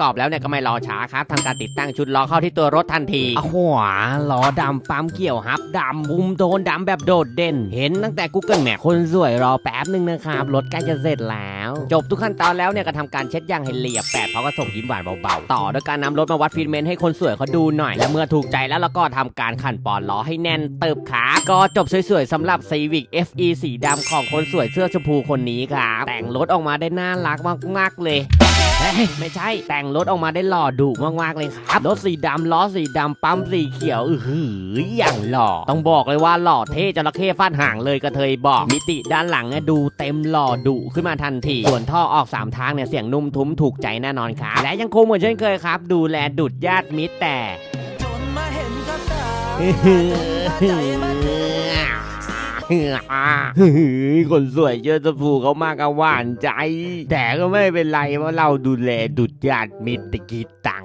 กรอบแล้วเนี่ยก็ไม่รอช้าครับทำการติดตั้งชุดล้อเข้าที่ตัวรถทันทีอ้าวหัวล้อดำปั๊มเกี่ยวฮับดำมุมโดนดำแบบโดดเด่น เห็นตั้งแต่ Google Map คนสวยรอแป๊บหนึ่งนะครับรถใกล้จะเสร็จแล้ว จบทุกขั้นตอนแล้วเนี่ยก็ทำการเช็ดยางให้เรียบแปดเพราะก็ส่งยิ้มหวานเบาๆ ต่อด้วยการนำรถมาวัดฟีดเมนต์ให้คนสวยเขาดูหน่อย และเมื่อถูกใจแล้วเราก็ทำการขันปอนล้อให้แน่นเติบขาก็จบสวยๆสำหรับ Civic FE สีดำของคนสวยเสื้อชมพูคนนี้ครับแต่งรถออกมาได้น่ารักมากๆเลย ไม่ใช่แต่งรถออกมาได้หล่อดุมากๆเลยครับรถสีดำล้อสีดำปั๊มสีเขียวอือหืออย่างหล่อ ต้องบอกเลยว่าหล่อเท่จระเข้ฟาดหางเลยกระเทยบอกมิติด้านหลังเนี่ยดูเต็มหล่อดุขึ้นมาทันที ส่วนท่อออกสามทางเนี่ยเสียงนุ่มทุ้มถูกใจแน่นอนครับและยังคงเหมือนเช่นเคยครับ ดูแลดุดญาติมิตรแต่ คนสวยเจอสผูเขามากกหวานใจ แต่ก็ไม่เป็นไรเพราะเราดูแลดุจญาติมิตรกิจตัง